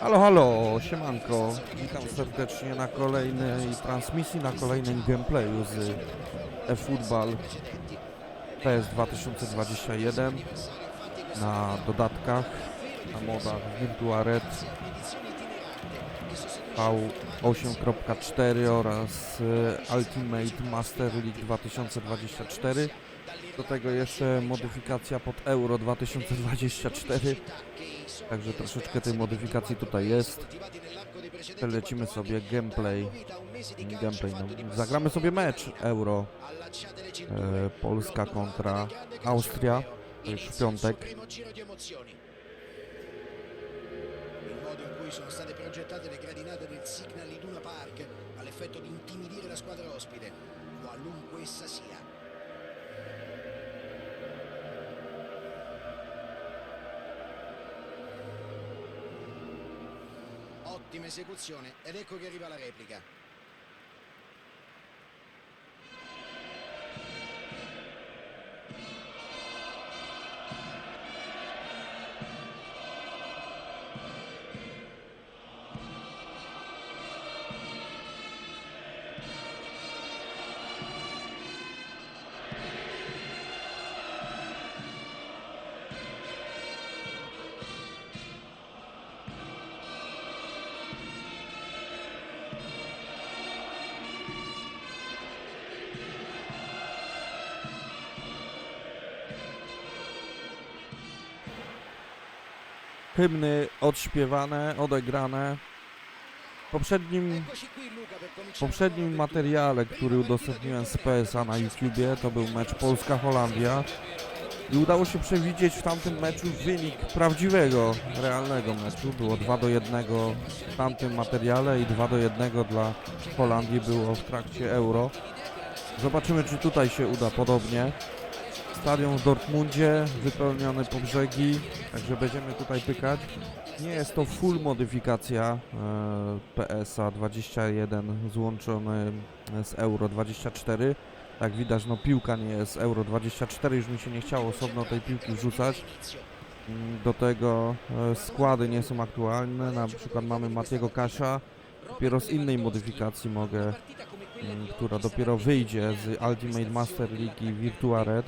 Halo, halo, siemanko. Witam serdecznie na kolejnej transmisji, na kolejnym gameplayu z eFootball PS 2021 na dodatkach, na modach Virtua Red V8.4 oraz Ultimate Master League 2024. Do tego jeszcze modyfikacja pod Euro 2024. Także troszeczkę tej modyfikacji tutaj jest. Lecimy sobie gameplay. Gameplay no. Zagramy sobie mecz Euro. E, Polska kontra Austria. To już w piątek. Sono state progettate le gradinate del Signal Iduna Park all'effetto di intimidire la squadra ospite, qualunque essa sia. Ottima esecuzione ed ecco che arriva la replica. Hymny odśpiewane, odegrane. W poprzednim W poprzednim materiale, który udostępniłem z PSA na YouTubie, to był mecz Polska-Holandia i udało się przewidzieć w tamtym meczu wynik prawdziwego, realnego meczu. Było 2 do 1 w tamtym materiale i 2 do 1 dla Holandii było w trakcie Euro. Zobaczymy, czy tutaj się uda podobnie. Stadion w Dortmundzie, wypełniony po brzegi, także będziemy tutaj pykać. Nie jest to full modyfikacja e, PSA 21 złączony z Euro 24. Jak widać, no piłka nie jest Euro 24, już mi się nie chciało osobno tej piłki wrzucać. Mm, Do tego e, składy nie są aktualne, na przykład mamy Matiego Kasia, dopiero z innej modyfikacji mogę, mm, która dopiero wyjdzie z Ultimate Master League i Virtua Red,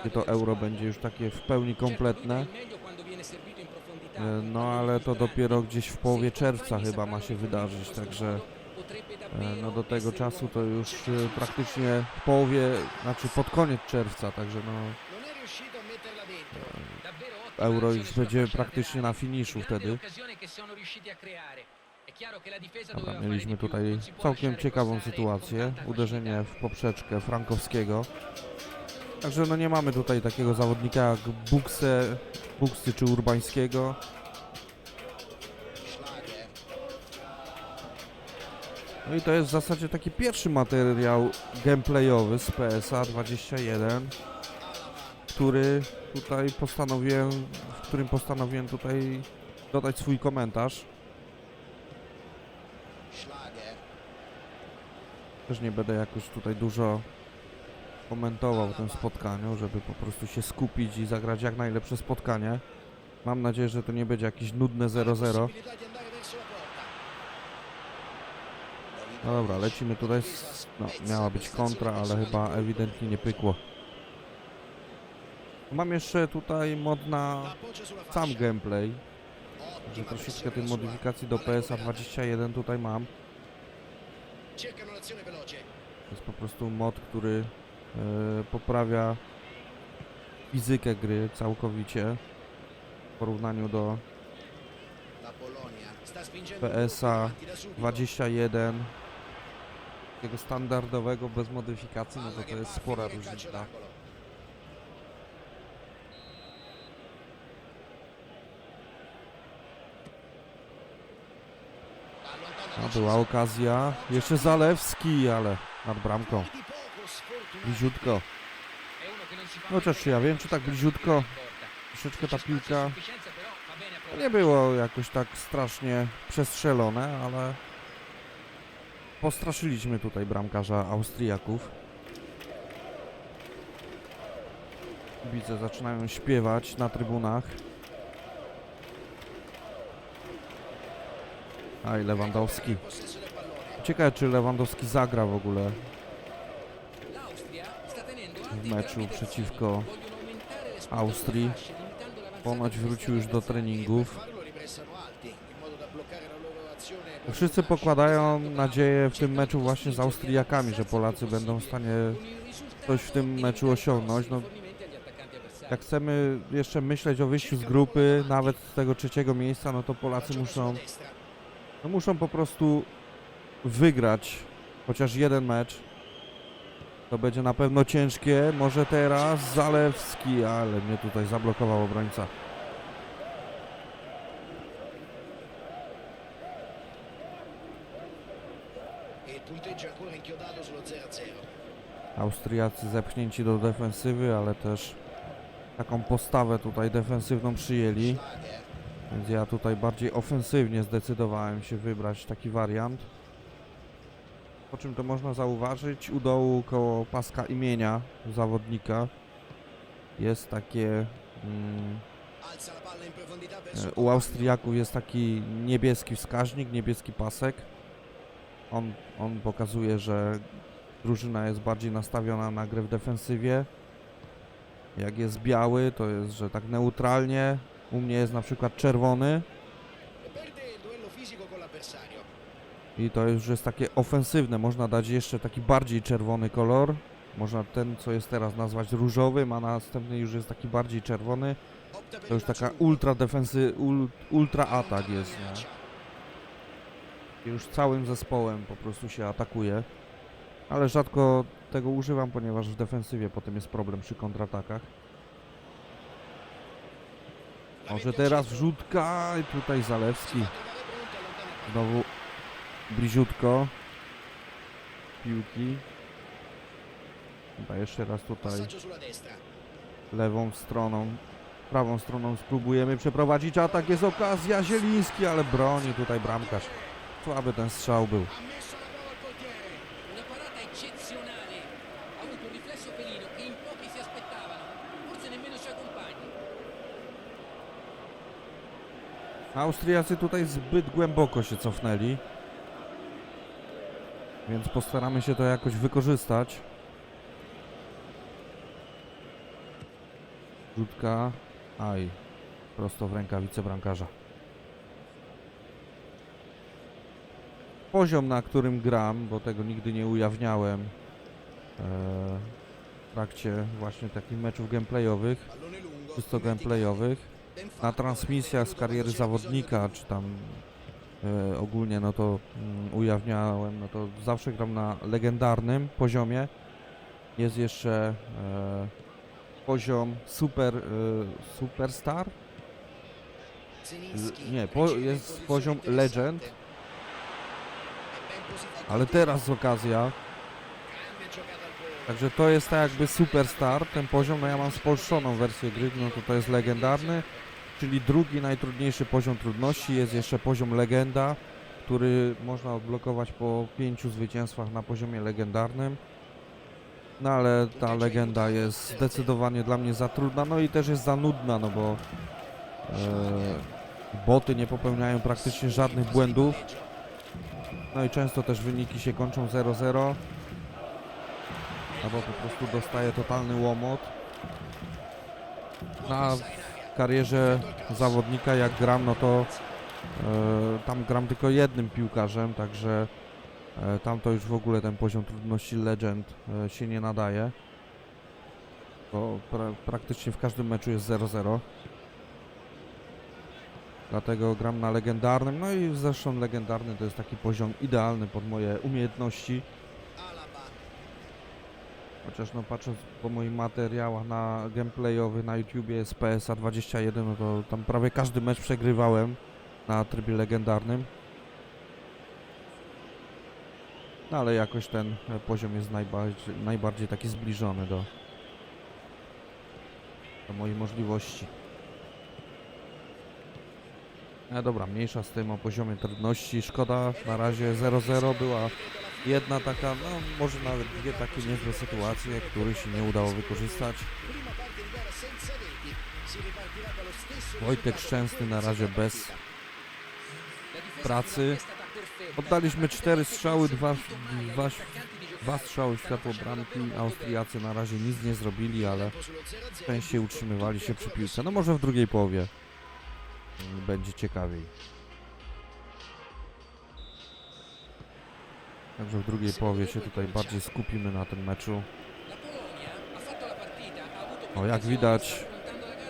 gdzie to Euro będzie już takie w pełni kompletne. E, No ale to dopiero gdzieś w połowie czerwca chyba ma się wydarzyć, także e, no do tego czasu to już e, praktycznie w połowie, znaczy pod koniec czerwca, także no. Euro już będzie praktycznie na finiszu wtedy. Dobra, mieliśmy tutaj całkiem ciekawą sytuację, uderzenie w poprzeczkę Frankowskiego. Także no nie mamy tutaj takiego zawodnika jak Bukse, Buksy czy Urbańskiego. No i to jest w zasadzie taki pierwszy materiał gameplayowy z PSA 21, który tutaj postanowiłem, w którym postanowiłem tutaj dodać swój komentarz. Też nie będę jakoś tutaj dużo komentował tym spotkaniu, żeby po prostu się skupić i zagrać jak najlepsze spotkanie. Mam nadzieję, że to nie będzie jakieś nudne 0-0. Possibilità di andare verso la porta. No dobra, lecimy tutaj. No, miała być kontra, ale chyba ewidentnie nie pykło. Mam jeszcze tutaj mod na sam gameplay, że troszeczkę tej modyfikacji do PSA 21 tutaj mam. To jest po prostu mod, który poprawia fizykę gry całkowicie w porównaniu do PSA avanti da subito. 21 takiego standardowego bez modyfikacji, no to to jest spora różnica. No, była okazja, jeszcze Zalewski, ale nad bramką. Bliziutko. Chociaż ja wiem, czy tak bliziutko, troszeczkę ta piłka nie było jakoś tak strasznie przestrzelone, ale postraszyliśmy tutaj bramkarza Austriaków. Kibice zaczynają śpiewać na trybunach. Lewandowski. Possesso del pallone. Ciekawe, czy Lewandowski zagra w ogóle w meczu przeciwko Austrii. Ponoć wrócił już do treningów. Wszyscy pokładają nadzieję w tym meczu właśnie z Austriakami, że Polacy będą w stanie coś w tym meczu osiągnąć. No, jak chcemy jeszcze myśleć o wyjściu z grupy, nawet z tego trzeciego miejsca, no to Polacy muszą, no muszą po prostu wygrać chociaż jeden mecz. To będzie na pewno ciężkie. Może teraz Zalewski, ale mnie tutaj zablokował obrońca. Il punteggio ancora inchiodato sullo 0-0. Austriacy zepchnięci do defensywy, ale też taką postawę tutaj defensywną przyjęli. Więc ja tutaj bardziej ofensywnie zdecydowałem się wybrać taki wariant. Po czym to można zauważyć, u dołu koło paska imienia zawodnika jest takie... Mm, e, u Austriaków jest taki niebieski wskaźnik, niebieski pasek. On, on pokazuje, że drużyna jest bardziej nastawiona na grę w defensywie. Jak jest biały, to jest, że tak neutralnie. U mnie jest na przykład czerwony. I to już jest takie ofensywne. Można dać jeszcze taki bardziej czerwony kolor. Można ten, co jest teraz, nazwać różowym, a następny już jest taki bardziej czerwony. To już taka ultra defensy, ul, ultra atak jest, nie? Już całym zespołem po prostu się atakuje. Ale rzadko tego używam, ponieważ w defensywie potem jest problem przy kontratakach. Może teraz wrzutka i tutaj Zalewski. Znowu bliziutko. Piłki. Chyba jeszcze raz tutaj lewą stroną. Prawą stroną spróbujemy przeprowadzić atak. Jest okazja. Zieliński, ale broni tutaj bramkarz. Słaby ten strzał był. Austriacy tutaj zbyt głęboko się cofnęli. Więc postaramy się to jakoś wykorzystać. Rzutka. Aj. Prosto w rękawice bramkarza. Poziom, na którym gram, bo tego nigdy nie ujawniałem e, w trakcie właśnie takich meczów gameplayowych, czysto gameplayowych na transmisjach z kariery zawodnika, czy tam ogólnie, no to mm, ujawniałem, no to zawsze gram na legendarnym poziomie. Jest jeszcze e, poziom super, e, superstar, nie, po- jest poziom legend. Ale teraz okazja. Także to jest tak jakby superstar, ten poziom, no ja mam spolszoną wersję gry, no to to jest legendarny, czyli drugi najtrudniejszy poziom trudności, jest jeszcze poziom legenda, który można odblokować po pięciu zwycięstwach na poziomie legendarnym. No ale ta legenda jest zdecydowanie dla mnie za trudna, no i też jest za nudna, no bo e, boty nie popełniają praktycznie żadnych błędów, no i często też wyniki się kończą 0-0. Albo po prostu dostaje totalny łomot. Na karierze zawodnika jak gram, no to e, tam gram tylko jednym piłkarzem, także e, tam to już w ogóle ten poziom trudności Legend e, się nie nadaje. Bo pra, praktycznie w każdym meczu jest 0-0. Dlatego gram na legendarnym, no i zresztą legendarny to jest taki poziom idealny pod moje umiejętności. Chociaż no patrząc po moich materiałach na gameplayowych na YouTubie z PSA 21, no to tam prawie każdy mecz przegrywałem na trybie legendarnym. No ale jakoś ten e, poziom jest najbardziej, najbardziej taki zbliżony do, do moich możliwości. No dobra, mniejsza z tym o poziomie trudności. Szkoda, na razie 0-0 była jedna taka, no może nawet dwie takie niezłe sytuacje, których się nie udało wykorzystać. Wojtek Szczęsny na razie bez Pracy. Oddaliśmy cztery strzały, dwa, dwa, dwa strzały w światło bramki. Austriacy na razie nic nie zrobili, ale częściej utrzymywali się przy piłce. No może w drugiej połowie będzie ciekawiej. Także w drugiej połowie się tutaj bardziej skupimy na tym meczu. O, jak widać,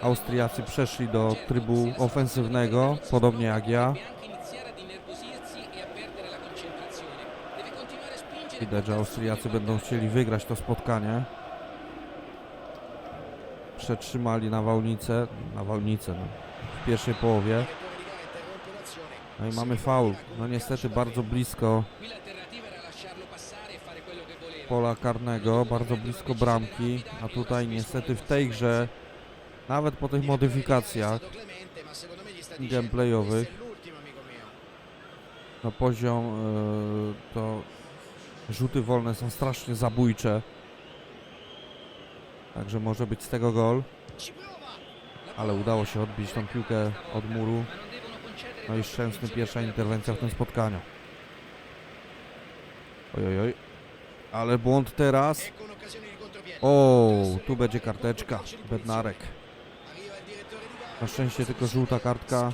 Austriacy przeszli do trybu ofensywnego, podobnie jak ja. Widać, że Austriacy będą chcieli wygrać to spotkanie. Przetrzymali nawałnicę, nawałnicę no, w pierwszej połowie. No i mamy faul. No niestety bardzo blisko pola karnego, bardzo blisko bramki, a tutaj niestety w tej grze, nawet po tych modyfikacjach gameplayowych, no poziom yy, to rzuty wolne są strasznie zabójcze. Także może być z tego gol, ale udało się odbić tą piłkę od muru. No i szczęsny pierwsza interwencja w tym spotkaniu. Oj, oj, oj. Ale błąd teraz. O, tu będzie karteczka. Bednarek. Na szczęście tylko żółta kartka.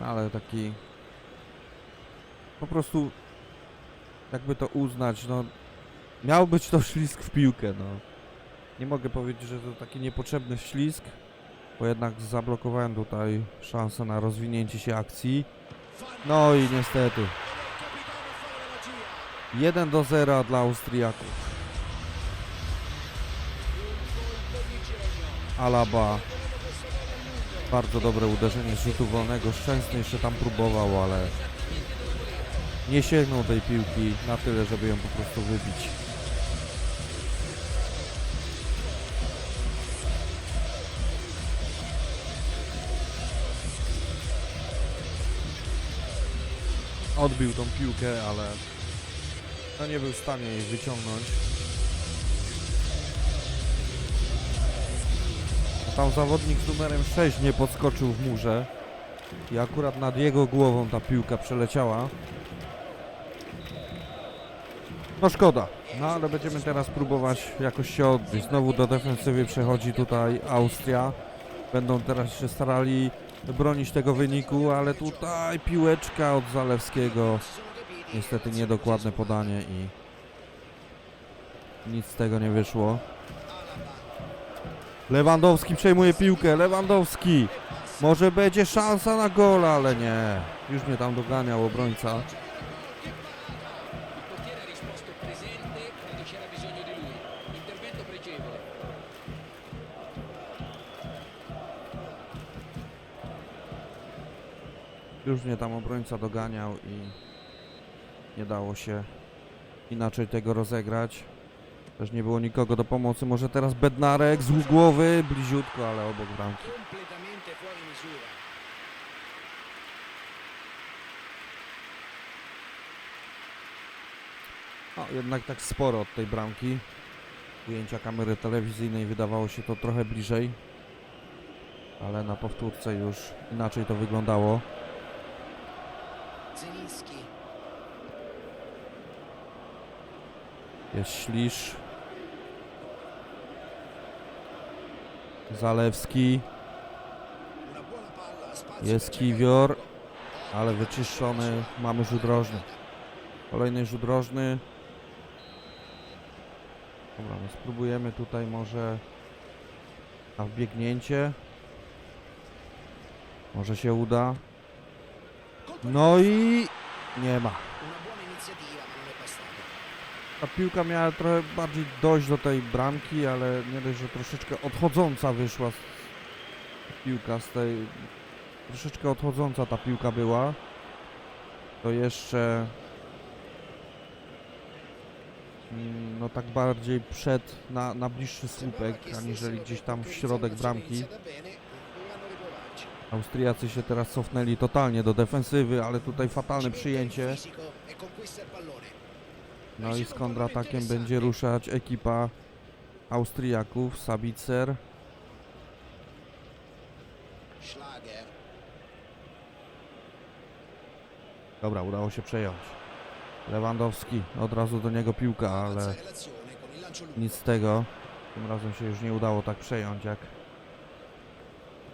No, ale taki... Po prostu... Jakby to uznać, no... Miał być to ślisk w piłkę, no. Nie mogę powiedzieć, że to taki niepotrzebny ślisk, bo jednak zablokowałem tutaj szansę na rozwinięcie się akcji. No i niestety 1 do 0 dla Austriaków. Alaba. Bardzo dobre uderzenie z rzutu wolnego. Szczęsny jeszcze tam próbował, ale nie sięgnął tej piłki na tyle, żeby ją po prostu wybić. Odbił tą piłkę, ale no nie był w stanie jej wyciągnąć. A Tam zawodnik z numerem 6 nie podskoczył w murze. I akurat nad jego głową ta piłka przeleciała. No szkoda. No ale będziemy teraz próbować jakoś się odbić. Znowu do defensywy przechodzi tutaj Austria. Będą teraz się starali bronić tego wyniku, ale tutaj piłeczka od Zalewskiego. Niestety niedokładne podanie i nic z tego nie wyszło. Lewandowski przejmuje piłkę, Lewandowski! Może będzie szansa na gola, ale nie. Już mnie tam doganiał obrońca. Już mnie tam obrońca doganiał i nie dało się inaczej tego rozegrać. Też nie było nikogo do pomocy. Może teraz Bednarek z głowy, bliziutko, ale obok bramki. No, jednak tak sporo od tej bramki. Ujęcia kamery telewizyjnej wydawało się to trochę bliżej. Ale na powtórce już inaczej to wyglądało. Zelinski, Jest Ślisz. Zalewski. Jest Kiwior. Ale wyczyszczony. Mamy rzut rożny. Kolejny rzut rożny. Dobra, no spróbujemy tutaj może na wbiegnięcie. Może się uda. No i nie ma. Ta piłka miała trochę bardziej dojść do tej bramki, ale nie dość, że troszeczkę odchodząca wyszła piłka z tej... Troszeczkę odchodząca ta piłka była. To jeszcze... mm, No tak bardziej przed, na, na bliższy słupek, aniżeli gdzieś tam w środek bramki. Austriacy się teraz cofnęli totalnie do defensywy, ale tutaj fatalne przyjęcie. No i z kontratakiem będzie ruszać ekipa Austriaków, Sabicer. Schlager. Dobra, udało się przejąć. Lewandowski, od razu do niego piłka, ale nic z tego. Tym razem się już nie udało tak przejąć jak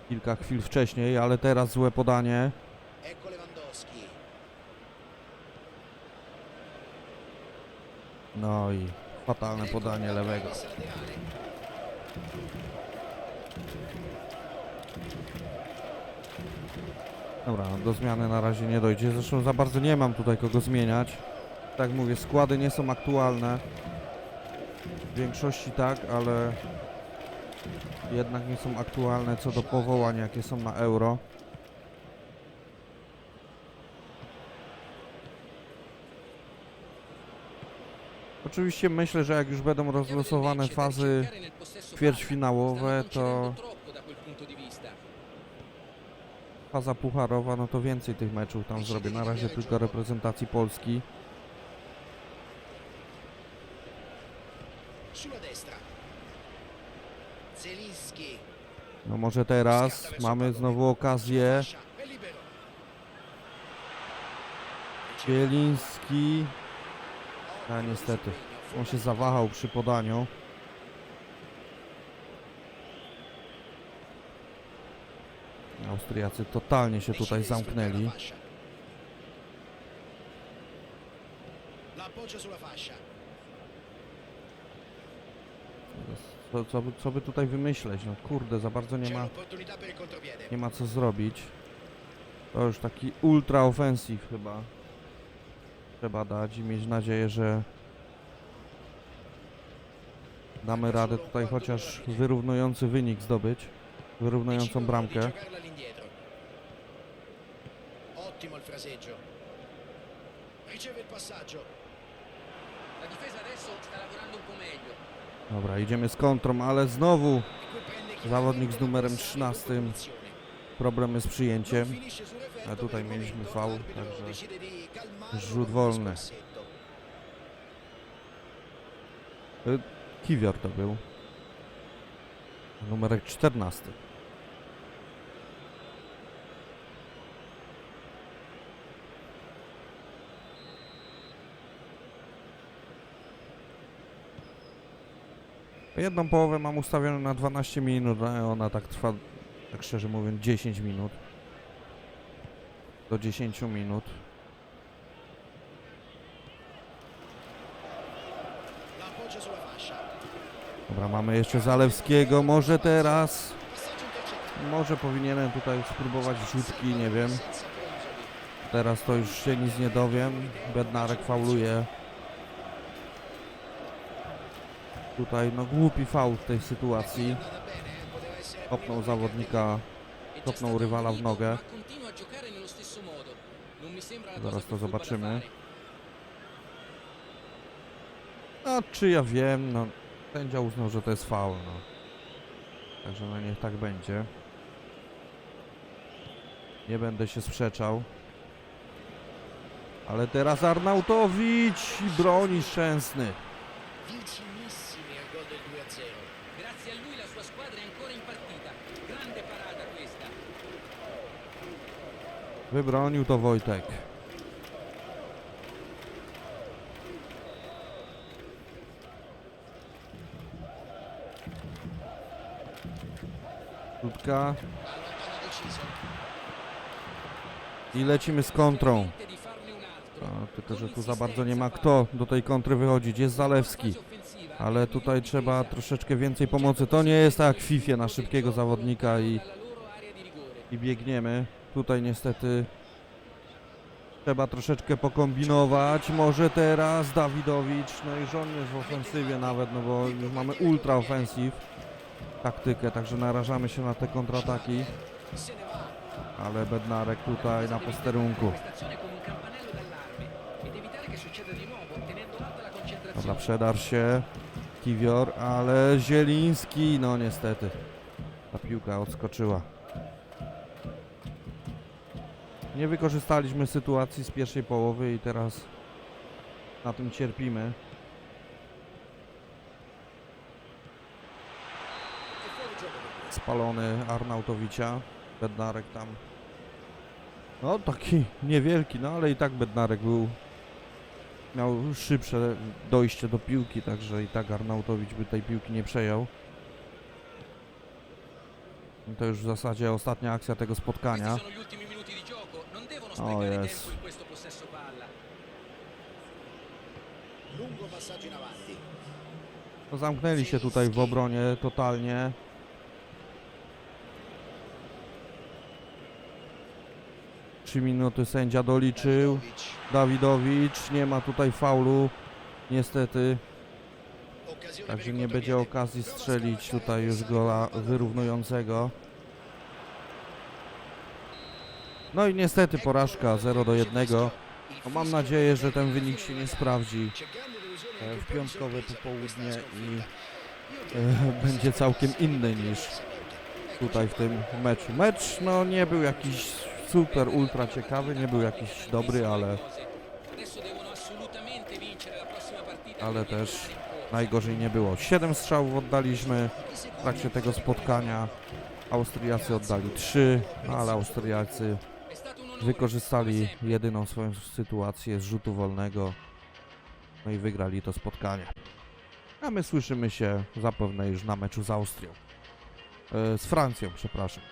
kilka chwil wcześniej, ale teraz złe podanie. Ecco Lewandowski. No i fatalne podanie lewego. Dobra, do zmiany na razie nie dojdzie. Zresztą za bardzo nie mam tutaj kogo zmieniać. Tak mówię, składy nie są aktualne. W większości tak, ale jednak nie są aktualne co do powołań, jakie są na euro. Oczywiście myślę, że jak już będą rozlosowane fazy ćwierćfinałowe, to faza pucharowa, no to więcej tych meczów tam zrobię. Na razie tylko reprezentacji Polski. No może teraz mamy znowu okazję. Bieliński. A Ottimo niestety, on się zawahał przy podaniu. Austriacy totalnie się tutaj zamknęli. Co, co, by, co by tutaj wymyśleć? No kurde, za bardzo nie ma, nie ma co zrobić. To już taki ultra offensive chyba. Trzeba dać i mieć nadzieję, że damy radę tutaj chociaż wyrównujący wynik zdobyć. Wyrównującą bramkę. di giocarla all'indietro. Ottimo il fraseggio. Riceve il passaggio. La difesa adesso sta lavorando un po' meglio. Dobra, idziemy z kontrą, ale znowu Zawodnik z numerem l'avversario 13. z Non przyjęciem. A tutaj mieliśmy faul, także rzut wolny. scorsetto. Kiwior to był. Numerek 14. Jedną połowę mam ustawioną na 12 minut, a ona tak trwa, tak szczerze mówiąc, 10 minut. Do 10 minut. Dobra, mamy jeszcze Zalewskiego, może teraz... Może powinienem tutaj spróbować rzutki, nie wiem. Teraz to już się nic nie dowiem. Bednarek fauluje. Tutaj no głupi faul w tej sytuacji. Kopnął zawodnika. Kopnął rywala w nogę. Zaraz to zobaczymy. A czy ja wiem, no sędzia uznał, że to jest faul, no. Także no niech tak będzie. Nie będę się sprzeczał. Ale teraz Arnautowicz broni Szczęsny. Wybronił to Wojtek. Krótka i lecimy z kontrą. A, tylko, że tu za bardzo nie ma kto do tej kontry wychodzić. Jest Zalewski, ale tutaj trzeba troszeczkę więcej pomocy. To nie jest tak w FIFA na szybkiego zawodnika i, i biegniemy. Tutaj niestety trzeba troszeczkę pokombinować. Może teraz Dawidowicz, no i żon jest w ofensywie nawet, no bo już mamy ultra offensive taktykę, także narażamy się na te kontrataki, ale Bednarek tutaj na posterunku. Dobra, przedarł się Kiwior, ale Zieliński, no niestety, ta piłka odskoczyła. Nie wykorzystaliśmy sytuacji z pierwszej połowy i teraz na tym cierpimy. Spalony Arnautowicza, Bednarek tam No taki niewielki, no ale i tak Bednarek był miał szybsze dojście do piłki, także i tak Arnautowicz by tej piłki nie przejął. I To już w zasadzie ostatnia akcja tego spotkania. In avanti. No, zamknęli się tutaj w obronie totalnie. Trzy minuty sędzia doliczył. Dawidowicz. Nie ma tutaj faulu. Niestety, także nie będzie okazji strzelić tutaj już gola wyrównującego. No i niestety porażka 0 do 1. No mam nadzieję, że ten wynik się nie sprawdzi e, w piątkowe popołudnie i e, będzie całkiem inny niż tutaj w tym meczu. Mecz no nie był jakiś super ultra ciekawy, nie był jakiś dobry, ale, ale też najgorzej nie było. 7 strzałów oddaliśmy w trakcie tego spotkania. Austriacy oddali 3, no ale Austriacy wykorzystali jedyną swoją sytuację z rzutu wolnego. No i wygrali to spotkanie. A my słyszymy się zapewne już na meczu z Austrią. E, z Francją, przepraszam.